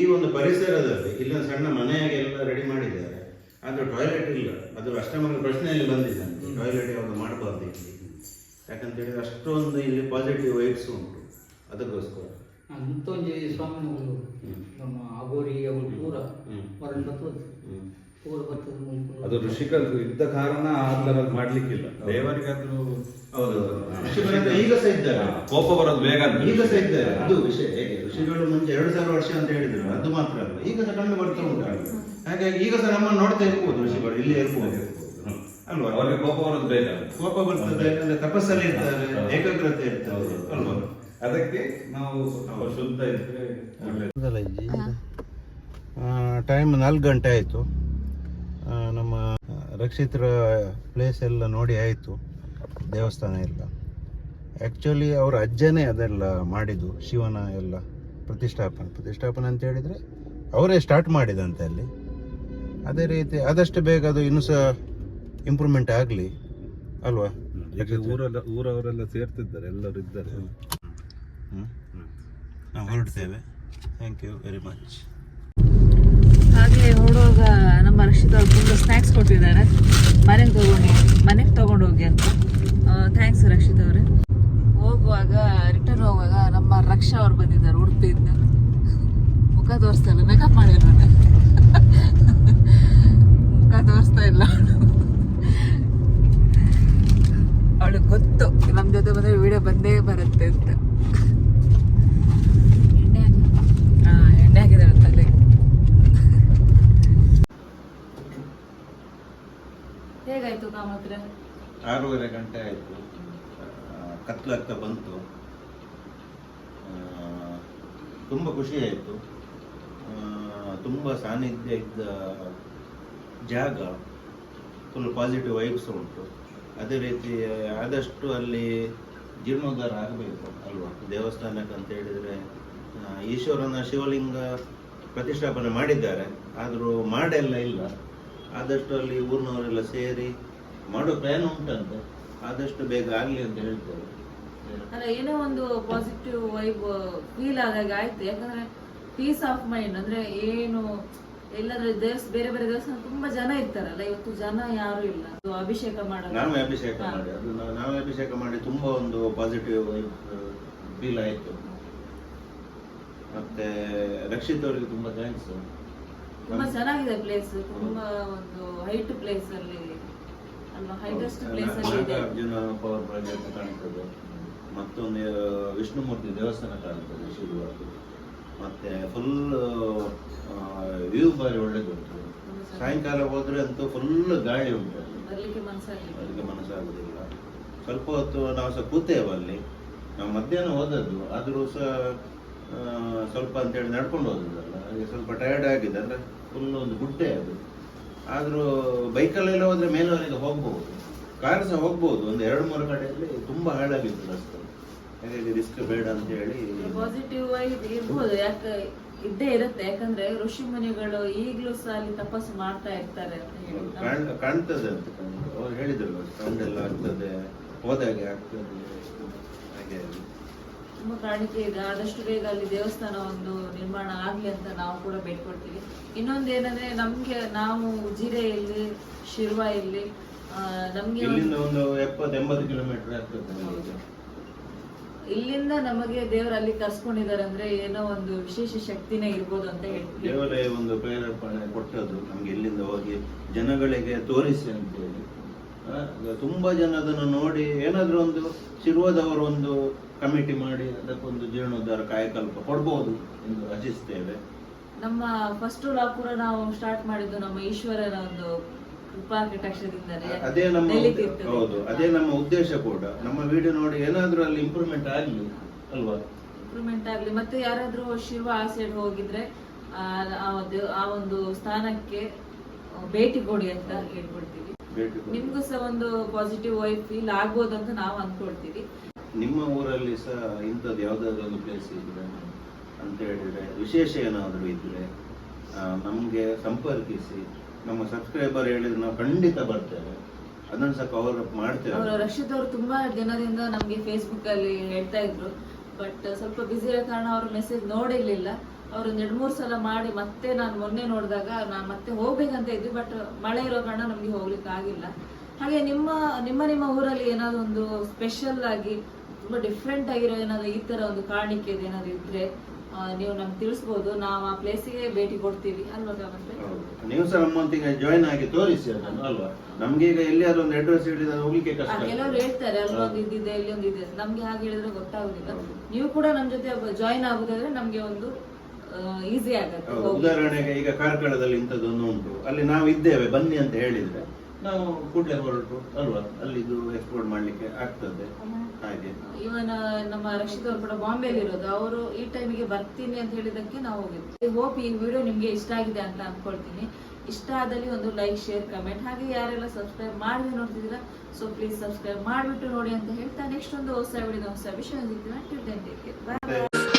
ಈ ಒಂದು ಪರಿಸರದಲ್ಲಿ ಇಲ್ಲ ಸಣ್ಣ ಮನೆಯಾಗೆಲ್ಲ ರೆಡಿ ಮಾಡಿದ್ದಾರೆ. ಆದ್ರೆ ಟಾಯ್ಲೆಟ್ ಇಲ್ಲ. ಅದು ಅಷ್ಟಮರ ಪ್ರಶ್ನೆಯಲ್ಲಿ ಬಂದಿದೆ ಟಾಯ್ಲೆಟ್ ಯಾವುದು ಮಾಡಬಾರ್ದು ಇಲ್ಲಿ. ಯಾಕಂತ ಹೇಳಿದ್ರೆ ಅಷ್ಟೊಂದು ಇಲ್ಲಿ ಪಾಸಿಟಿವ್ ವೈಬ್ಸ್ ಉಂಟು. ಅದಕ್ಕೋಸ್ಕರ. ಅಂತ ಒಂದು ಸ್ವಾಮಿಗಳು ನಮ್ಮ ಅಗೋರಿ ಅವರು ಪೂರ ಬರ್ತದೆ. ಬರ್ತದೆ ಅದು ಋಷಿಕರು ಇದ್ದ ಕಾರಣ ಆ ಥರ ಮಾಡ್ಲಿಕ್ಕಿಲ್ಲ. ದೇವರಿಗಾದ್ರೂ ಹೌದು. ಈಗ ಸಹ ಇದ್ದಾರೆ. ಕೋಪ ಬರೋದು ಬೇಗ. ಈಗ ಸಹ ಇದ್ದಾರೆ. ಅದು ವಿಷಯ. ಹೇಗೆ? ಋಷಿಗಳು ಮುಂಚೆ ಎರಡು ಸಾವಿರ ವರ್ಷ ಅಂತ ಹೇಳಿದ್ರು. ಅದು ಮಾತ್ರ ಅಲ್ಲ. ಈಗ ಸಹ ಕಂಡು ಬರ್ತಾ ಉಂಟು ಹಾಗಾಗಿ ಈಗ ಸಹ ನಮ್ಮನ್ನು ನೋಡ್ತಾ ಇರ್ಬೋದು ಋಷಿಗಳು. ಇಲ್ಲಿ ಇರ್ಬೋದು. ಅಲ್ವಾ? ಅವ್ರಿಗೆ ಕೋಪ ಬರೋದು ಬೇಗ. ಕೋಪ ಬರ್ತದೆ ಅಂದ್ರೆ ತಪಸ್ಸಲ್ಲಿ ಇರ್ತಾರೆ ಏಕಾಗ್ರತೆ ಇರ್ತಾರೆ. ಅಲ್ವಾ? ಅದಕ್ಕೆ ನಾವು ಶುದ್ಧ ಇದ್ರೆ ಒಳ್ಳೆದು. ಟೈಮ್ ನಾಲ್ಕು ಗಂಟೆ ಆಯಿತು. ನಮ್ಮ ರಕ್ಷಿತರ ಪ್ಲೇಸ್ ಎಲ್ಲ ನೋಡಿ ಆಯಿತು ದೇವಸ್ಥಾನ ಎಲ್ಲ. ಆ್ಯಕ್ಚುಲಿ ಅವರ ಅಜ್ಜನೇ ಅದೆಲ್ಲ ಮಾಡಿದ್ದು ಶಿವನ ಎಲ್ಲ ಪ್ರತಿಷ್ಠಾಪನೆ. ಪ್ರತಿಷ್ಠಾಪನೆ ಅಂತ ಹೇಳಿದರೆ ಅವರೇ ಸ್ಟಾರ್ಟ್ ಮಾಡಿದಂತೆ ಅಲ್ಲಿ. ಅದೇ ರೀತಿ ಆದಷ್ಟು ಬೇಗ ಅದು ಇನ್ನೂ ಸಹ ಇಂಪ್ರೂವ್ಮೆಂಟ್ ಆಗಲಿ ಅಲ್ವಾ? ಈಗ ಊರೆಲ್ಲ ಊರವರೆಲ್ಲ ಸೇರ್ತಿದ್ದಾರೆ ಎಲ್ಲರೂ ಇದ್ದಾರೆ. ನಾವು ಹೊರಡ್ತೇವೆ. ಥ್ಯಾಂಕ್ ಯು ವೆರಿ ಮಚ್ ಆಗಲೇ ಹೊರಡುವಾಗ ನಮ್ಮ ರಕ್ಷಿತ ಅವ್ರು ತುಂಬ ಸ್ನ್ಯಾಕ್ಸ್ ಕೊಟ್ಟಿದ್ದಾರೆ. ಮನೆಗೆ ತಗೊಂಡು ಮನೆಗೆ ತಗೊಂಡು ಹೋಗಿ ಅಂತ ಥ್ಯಾಂಕ್ಸ್ ರಕ್ಷಿತ್ ಅವರೇ. ಹೋಗುವಾಗ ರಿಟರ್ನ್ ಹೋಗುವಾಗ ನಮ್ಮ ರಕ್ಷಾ ಅವ್ರು ಬಂದಿದ್ದಾರೆ ಉಡುಪಿಯಿಂದ. ಮುಖ ತೋರಿಸ್ತಾ ಇಲ್ಲ ಮೇಕಪ್ ಮಾಡಿಲ್ಲ ಮುಖ ತೋರಿಸ್ತಾ ಇಲ್ಲ. ನಮ್ಮ ಜೊತೆ ಬಂದರೆ ವಿಡಿಯೋ ಬಂದೇ ಬರುತ್ತೆ ಅಂತ. ಎಣ್ಣೆ ಹೇಗಾಯ್ತು ಕಾಮತ್ರ ಆರೂವರೆ ಗಂಟೆ ಆಯಿತು. ಕತ್ಲಾಗ್ತಾ ಬಂತು. ತುಂಬ ಖುಷಿ ಆಯಿತು. ತುಂಬ ಸಾನ್ನಿಧ್ಯ ಇದ್ದ ಜಾಗ ಫುಲ್ ಪಾಸಿಟಿವ್ ವೈಬ್ಸ್ ಉಂಟು. ಅದೇ ರೀತಿ ಆದಷ್ಟು ಅಲ್ಲಿ ಜೀರ್ಣೋದ್ಧಾರ ಆಗಬೇಕು ಅಲ್ವಾ? ದೇವಸ್ಥಾನಕ್ಕೆ ಅಂತ ಹೇಳಿದರೆ ಈಶ್ವರನ ಶಿವಲಿಂಗ ಪ್ರತಿಷ್ಠಾಪನೆ ಮಾಡಿದ್ದಾರೆ. ಆದರೂ ಮಾಡೆಲ್ಲ ಇಲ್ಲ. ಆದಷ್ಟು ಅಲ್ಲಿ ಊರಿನವರೆಲ್ಲ ಸೇರಿ ಮಾಡೋ ಪ್ಲಾನ್ ಉಂಟಂತೆ. ಆದಷ್ಟು ಬೇಗ ಆಗಲಿ ಅಂತ ಹೇಳ್ತಾರೆ ಅಲ್ಲ, ಏನೋ ಒಂದು ಪಾಸಿಟಿವ್ ವೈಬ್ ಫೀಲ್ ಆದಾಗ ಆಯ್ತು. ಯಾಕಂದ್ರೆ ಪೀಸ್ ಆಫ್ ಮೈಂಡ್ ಅಂದ್ರೆ ಏನು ಎಲ್ಲಾದ್ರೂ ದೇವಸ್ ಬೇರೆ ಬೇರೆ ದೇವಸ್ಥಾನ ತುಂಬಾ ಜನ ಇರ್ತಾರಲ್ಲ ಇವತ್ತು ಜನ ಯಾರು ಇಲ್ಲ. ಅದು ಅಭಿಷೇಕ ಮಾಡಿ ನಾವೇ ಅಭಿಷೇಕ ಮಾಡಿ ಅದು ನಾ- ನಾವೇ ಅಭಿಷೇಕ ಮಾಡಿ ತುಂಬಾ ಒಂದು ಪಾಸಿಟಿವ್ ಫೀಲ್ ಆಯ್ತು. ಮತ್ತೆ ರಕ್ಷಿತ್ ಅವರಿಗೆ ತುಂಬಾ ಥ್ಯಾಂಕ್ಸ್ ತುಂಬಾ ಚೆನ್ನಾಗಿದೆ ಪ್ಲೇಸ್ ತುಂಬಾ ಒಂದು ಹೈಟ್ ಪ್ಲೇಸ್ ಅಲ್ಲಿ ಅಲ್ವಾ? ಹೈಟೆಸ್ಟ್ ಪ್ಲೇಸ್ ಅಲ್ಲಿ ಇದೆ. ಅರ್ಜುನ ಪವರ್ ಪ್ರಾಜೆಕ್ಟ್ ಕಾಣ್ತದೆ. ಮತ್ತೊಂದು ವಿಷ್ಣುಮೂರ್ತಿ ದೇವಸ್ಥಾನ ಕಾಣ್ತದೆ ಶಿವವಾದ ಮತ್ತೆ ಫುಲ್ ವ್ಯೂ ಬಾರಿ ಒಳ್ಳೆದುಂಟು ಸಾಯಂಕಾಲ ಹೋದ್ರೆ ಅಂತೂ ಫುಲ್ ಗಾಳಿ ಉಂಟು ಅದಕ್ಕೆ ಮನಸ್ಸಾಗುದಿಲ್ಲ. ಸ್ವಲ್ಪ ಹೊತ್ತು ನಾವು ಸಹ ಕೂತೇವೆ ಅಲ್ಲಿ. ನಾವು ಮಧ್ಯಾಹ್ನ ಹೋದದ್ದು ಆದರೂ ಸಹ ಸ್ವಲ್ಪ ಅಂತೇಳಿ ನಡ್ಕೊಂಡು ಹೋದದ್ದಲ್ಲ. ಹಾಗೆ ಸ್ವಲ್ಪ ಟಯರ್ಡ್ ಆಗಿದೆ. ಅಂದ್ರೆ ಫುಲ್ ಒಂದು ಗುಡ್ಡೆ ಅದು. ಆದರೂ ಬೈಕಲ್ಲೆಲ್ಲ ಹೋದ್ರೆ ಮೇಲವರೆಗೆ ಹೋಗ್ಬೋದು. ಕಾರ್ ಸಹ ಹೋಗ್ಬೋದು. ಒಂದು ಎರಡು ಮೂರು ಕಡೆಯಲ್ಲಿ ತುಂಬಾ ಹಾಳಾಗಿತ್ತು ರಸ್ತೆ. ಹಾಗಾಗಿ ರಿಸ್ಕ್ ಬೇಡ ಅಂತ ಹೇಳಿ ಪಾಸಿಟಿವ್ ಆಗಿ ಇರ್ಬೋದು. ಯಾಕೆ ಇದ್ದೇ ಇರುತ್ತೆ. ಯಾಕಂದ್ರೆ ಋಷಿ ಮುನಿಗಳು ಈಗ್ಲೂ ಸಹ ಅಲ್ಲಿ ತಪಸ್ಸು ಮಾಡ್ತಾ ಇರ್ತಾರೆ ಅಂತ ಹೇಳಿ. ಕಾಣ್ತದೆ ಅಂತ ಅವ್ರು ಹೇಳಿದ್ರು ಆಗ್ತದೆ. ಹೋದಾಗೆ ಆಗ್ತದೆ ಹಾಗೆ ತುಂಬಾ ಕಾಣಿಕೆ ಇದೆ. ಆದಷ್ಟು ಬೇಗ ಅಲ್ಲಿ ದೇವಸ್ಥಾನ ಒಂದು ನಿರ್ಮಾಣ ಆಗ್ಲಿ ಅಂತ ನಾವು ಕೂಡ ಬೇಡ್ಕೊಳ್ತೀವಿ. ಇನ್ನೊಂದು ಏನಂದ್ರೆ ನಮ್ಗೆ ನಾವು ಉಜಿರೆಯಲ್ಲಿ ಶಿರ್ವ ಇಲ್ಲಿ ನಮ್ಗೆ ಒಂದು- ಇಲ್ಲಿಂದ ಒಂದು ಎಪ್ಪತ್ತು ಎಂಬತ್ತು ಕಿಲೋಮೀಟರ್ ಆಗ್ತದೆ. ಇಲ್ಲಿಂದ ನಮಗೆ ದೇವರು ಅಲ್ಲಿ ಕರ್ಸ್ಕೊಂಡಿದ್ದಾರೆ ಅಂದ್ರೆ ಏನೋ ಒಂದು ವಿಶೇಷ ಶಕ್ತಿನೇ ಇರ್ಬೋದು ಅಂತ ಹೇಳ್ತೀವಿ. ದೇವರೇ ಒಂದು ಪ್ರೇರೇಪಣೆ ಕೊಟ್ಟದ್ದು ನಮ್ಗೆ ಇಲ್ಲಿಂದ ಹೋಗಿ ಜನಗಳಿಗೆ ತೋರಿಸಿ ಅಂತ ಹೇಳಿ ಆ, ತುಂಬಾ ಜನ ಅದನ್ನು ನೋಡಿ ಏನಾದ್ರೂ ಒಂದು ಶಿರುವದವರು ಒಂದು ಕಮಿಟಿ ಮಾಡಿ ಅದಕ್ಕೊಂದು ಜೀರ್ಣೋದ್ಧಾರ ಕಾಯಕಲ್ಪ ಕೊಡ್ಬೋದು ಎಂದು ರಚಿಸ್ತೇವೆ ನಮ್ಮ ಫಸ್ಟ್ ಲಾಪುರ ಕೂಡ ನಾವು ಸ್ಟಾರ್ಟ್ ಮಾಡಿದ್ದು ನಮ್ಮ ಈಶ್ವರನ ಒಂದು ಕೃಪಾ ಅದೇ ನಮ್ಮ. ಹೌದು ಅದೇ ನಮ್ಮ ಉದ್ದೇಶ ಕೂಡ. ನಮ್ಮ ವಿಡಿಯೋ ನೋಡಿ ಏನಾದ್ರೂ ಅಲ್ಲಿ ಇಂಪ್ರೂವ್ಮೆಂಟ್ ಆಗ್ಲಿ ಅಲ್ವಾ? ಇಂಪ್ರೂವ್ಮೆಂಟ್ ಆಗ್ಲಿ. ಮತ್ತೆ ಯಾರಾದ್ರೂ ಶಿವ ಆ ಸೈಡ್ ಹೋಗಿದ್ರೆ ಆ ಒಂದು- ಸ್ಥಾನಕ್ಕೆ ಭೇಟಿ ಕೊಡಿ ಅಂತ ಹೇಳ್ಕೊಡ್ತೀವಿ ನಿಮ್ಗೂ ಸಹ ಒಂದು ಪಾಸಿಟಿವ್ ವೈಫ್ ಫೀಲ್ ಆಗ್ಬೋದು ಅಂತ ನಾವು ಅನ್ಕೊಳ್ತೀವಿ. ನಿಮ್ಮ ಊರಲ್ಲಿ ಸಹ ಇಂಥದ್ದು ಯಾವ್ದಾದ್ರು ಒಂದು ಪ್ಲೇಸ್ ಇದ್ರೆ ಅಂತ ಹೇಳಿದ್ರೆ ವಿಶೇಷ ಏನಾದರೂ ಇದ್ರೆ ನಮ್ಗೆ ಸಂಪರ್ಕಿಸಿ. ನಮ್ಮ ಸಬ್ಸ್ಕ್ರೈಬರ್ ಹೇಳಿದ್ರೆ ನಾವು ಖಂಡಿತ ಬರ್ತೇವೆ. ಅದನ್ನು ಸಹ ಕವರ್ ಅಪ್ ಮಾಡ್ತೇವೆ. ರಕ್ಷಿತ್ ಅವರು ತುಂಬಾ ದಿನದಿಂದ ನಮ್ಗೆ ಫೇಸ್ಬುಕ್ ಅಲ್ಲಿ ಹೇಳ್ತಾ ಇದ್ರು. ಬಟ್ ಸ್ವಲ್ಪ ಬ್ಯುಸಿ ಇರೋ ಕಾರಣ ಅವ್ರ ಮೆಸೇಜ್ ನೋಡಿರ್ಲಿಲ್ಲ. ಅವ್ರು ಎರಡ್ ಮೂರ್ ಸಲ ಮಾಡಿ ಮತ್ತೆ ನಾನು ಮೊನ್ನೆ ನೋಡಿದಾಗ ನಾನು ಮತ್ತೆ ಹೋಗ್ಬೇಕಂತ ಇದ್ವಿ ಬಟ್ ಮಳೆ ಇರೋ ಕಾರಣ ನಮ್ಗೆ ಹೋಗ್ಲಿಕ್ಕೆ ಆಗಿಲ್ಲ. ಹಾಗೆ ನಿಮ್ಮ ನಿಮ್ಮ ನಿಮ್ಮ ಊರಲ್ಲಿ ಏನಾದ್ರು ಒಂದು ಸ್ಪೆಷಲ್ ಆಗಿ ತುಂಬಾ ಡಿಫ್ರೆಂಟ್ ಆಗಿರೋ ಏನಾದ್ರು ಈ ತರ ಒಂದು ಕಾಣಿಕೆ ಏನಾದ್ರು ಇದ್ರೆ? ನೀವು ನಮ್ಗೆ ತಿಳಿಸ್ಬೋದು ನಾವು ಆ ಪ್ಲೇಸಿಗೆ ಭೇಟಿ ಕೊಡ್ತೀವಿ ಅಲ್ವಾ ನೀವು ಸಹ ನಮ್ಮೊಂದಿಗೆ ಜಾಯಿನ್ ಆಗಿ ತೋರಿಸಿ ಅದನ್ನು ಅಲ್ವಾ? ನಮ್ಗೆ ಈಗ ಎಲ್ಲಿಯಾದ್ರೂ ಒಂದು ಅಡ್ರೆಸ್ ಹೇಳಿದ್ರೆ ಹೋಗ್ಲಿಕ್ಕೆ ಕಷ್ಟ ಕೆಲವರು ಹೇಳ್ತಾರೆ ಅಲ್ಲೊಂದು ಇದ್ದಿದೆ ಇಲ್ಲಿ ಒಂದು ಇದೆ ನಮ್ಗೆ ಹಾಗೆ ಹೇಳಿದ್ರೆ ಗೊತ್ತಾಗುದಿಲ್ಲ. ನೀವು ಕೂಡ ನಮ್ ಜೊತೆ ಜಾಯಿನ್ ಆಗುದಾದ್ರೆ ನಮ್ಗೆ ಒಂದು ಈಸಿ ಆಗುತ್ತೆ ಉದಾಹರಣೆಗೆ ಈಗ ಕಾರ್ಕಳದಲ್ಲಿ ಇಂಥದ್ದೊಂದು ಉಂಟು. ಅಲ್ಲಿ ನಾವು ಇದ್ದೇವೆ ಬನ್ನಿ ಅಂತ ಹೇಳಿದ್ರೆ. ನಾವು ಕೂಡಲೇ ಹೊರಟು ಅಲ್ವಾ? ಅಲ್ಲಿದು ಎಕ್ಸ್ಪ್ಲೋರ್ ಮಾಡ್ಲಿಕ್ಕೆ ಆಗ್ತದೆ. ಹಾಗೆ ಇವನ್ ನಮ್ಮ ರಕ್ಷಿತ್ ಅವರು ಕೂಡ ಬಾಂಬೆಲಿ ಇರೋದು ಅವರು ಈ ಟೈಮಿಗೆ ಬರ್ತೀನಿ ಅಂತ ಹೇಳಿದಕ್ಕೆ ನಾವು ಹೋಗಿದ್ವಿ. ಹೋಪ್ ಈ ವಿಡಿಯೋ ನಿಮ್ಗೆ ಇಷ್ಟ ಆಗಿದೆ ಅಂತ ಅನ್ಕೊಳ್ತೀನಿ. ಇಷ್ಟ ಆದಲ್ಲಿ ಒಂದು ಲೈಕ್ ಶೇರ್ ಕಮೆಂಟ್ ಹಾಗೆ ಯಾರೆಲ್ಲ ಸಬ್ಸ್ಕ್ರೈಬ್ ಮಾಡಿದೆ ನೋಡ್ತಿದ್ದೀರಾ ಸೊ ಪ್ಲೀಸ್ ಸಬ್ಸ್ಕ್ರೈಬ್ ಮಾಡಿಬಿಟ್ಟು ನೋಡಿ ಅಂತ ಹೇಳ್ತಾ ನೆಕ್ಸ್ಟ್ ಒಂದು ಹೊಸ ವಿಡಿಯೋ ಹೊಸ ವಿಷಯ ಬಾಯ್